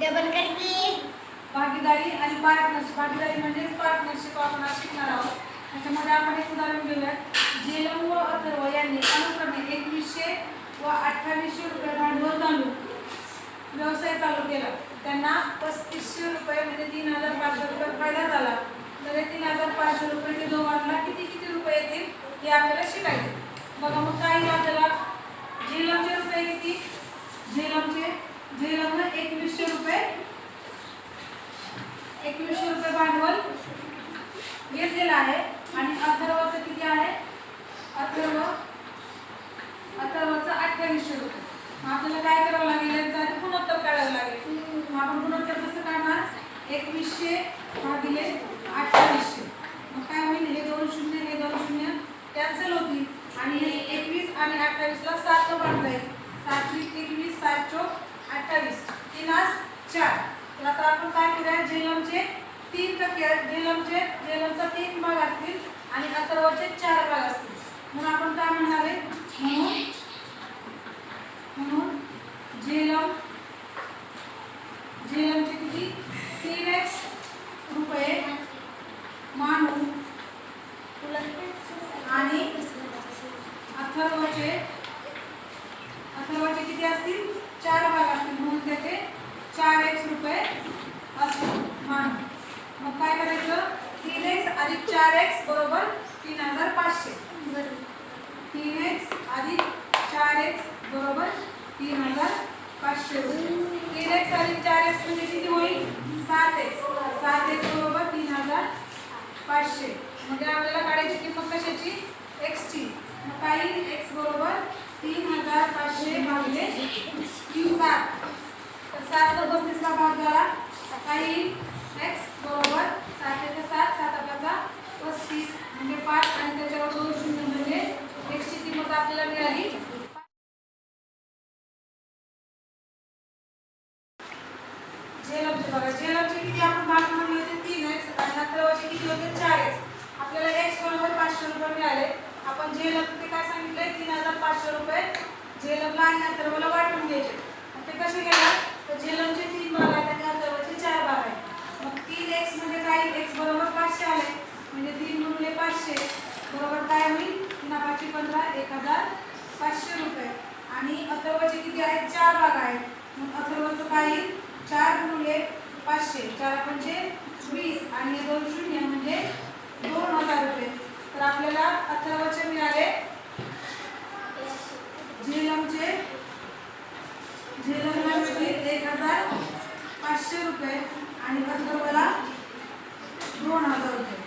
Double करकी भागीदारी आणि पार्टनरशिप भागीदारी म्हणजेच पार्टनरशिप आपण शिकणार आहोत. त्याच्यामध्ये आपण एक उदाहरण घेऊया. जेलम व अथर्व यांनी अनुक्रमे एकवीसशे व अठ्ठावीसशे रुपये भांडवल घालून व्यवसाय चालू केला. त्यांना पस्तीसशे रुपये म्हणजे तीन हजार पाचशे रुपये फायदा झाला तर हे तीन हजार पाचशे रुपये ते दोघांना किती किती रुपये येतील हे आपल्याला शिकायचे बघा मग काही आपल्याला झेलमचे रुपये किती झेलमचे झेलमनं एकवीसशे रुपये? एकवीसशे रुपये भांडवल घेतलेलं आहे. आणि अथर्वचं किती आहे? अथर्व अथर्वचं अठ्ठावीसशे रुपये. मग आपल्याला काय करावं लागेल? यांचं आधी गुणोत्तर काढावं लागेल. मग आपण गुणोत्तर कसं काढणार? एकवीसशे भागिले अठ्ठावीसशे. मग काय होईल? हे दोन शून्य हे दोन शून्य. कॅन्सल होतील. आणि हे एकवीस आणि अठ्ठावीसला सात पाठ जाईल. सात एकवीस सात चौक चार. तर आता आपण काय करूया? झेलमचे तीन टक्के झेलमचे झेलमचा तीन भाग असतील आणि अथर्वचे चार भाग असतील. म्हणून आपण काय म्हणणार आहे म्हणून म्हणून झेलम झेलमचे किती? तीन एक्स रुपये. मानू. आणि अथर्वचे अथर्वचे किती असतील? चार भाग असतील. म्हणून त्याचे चार एक्स रुपये. असतील मानून मग काय करायचं? तीन एक्स अधिक चार एक्स बरोबर तीन हजार पाचशे. तीन एक्स अधिक चार एक्स बरोबर तीन हजार पाचशे रुपये. तीन एक्स अधिक चार एक्स म्हणजे किती होईल? सात एक्स सात एक्स बरोबर तीन हजार पाचशे. म्हणजे आपल्याला काढायची किंमत कशाची? एक्सची मग काही एक्स बरोबर तीन हजार पाचशे भागले तीन सात तर सात व बत्तीसला भाग झाला काही एक्स बरोबर सात एक सात सात अकराचा पस्तीस म्हणजे पाच आणि त्याच्यावर दोन शून्य म्हणजे एक्सची किंमत आपल्याला मिळाली झेलमचे बघा झेलमचे किती आपण भाग म्हणले होते तीन एक्स आणि अकरावाचे किती होते चार एक्स आपल्याला एक्स बरोबर पाचशे रुपये मिळाले. आपण जे ते काय सांगितले तीन हजार पाचशे रुपये जे झेलमला आणि अथर्वला वाटून द्यायचे मग ते कसे गेला तर झेलमचे तीन भाग आहेत आणि अथर्वचे चार भाग आहेत. मग तीन एक्स म्हणजे काय? एक्स बरोबर पाचशे आले. म्हणजे तीन गुणले पाचशे बरोबर काय होईल? तीन पाचशे पंधरा एक हजार पाचशे रुपये. आणि अथर्वचे किती आहेत? चार भाग आहेत. मग अथर्वचं काय येईल? चार गुणले पाचशे. चार म्हणजे वीस. आणि दोन शून्य म्हणजे दोन हजार रुपये तर आपल्याला अथर्वचे मिळाले झेलमचे झेलमला एक हजार पाचशे रुपये आणि अथर्वला दोन हजार रुपये.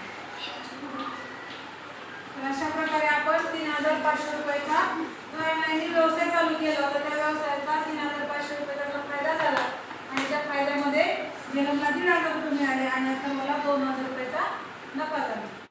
तर अशा प्रकारे आपण तीन हजार पाचशे रुपयाचा जो यांनी व्यवसाय चालू केला होता त्या व्यवसायाचा तीन हजार पाचशे रुपयाचा फायदा झाला आणि त्या फायद्यामध्ये झेलमला दीड हजार रुपये मिळाले आणि आता मला दोन हजार रुपयाचा नफा झाला.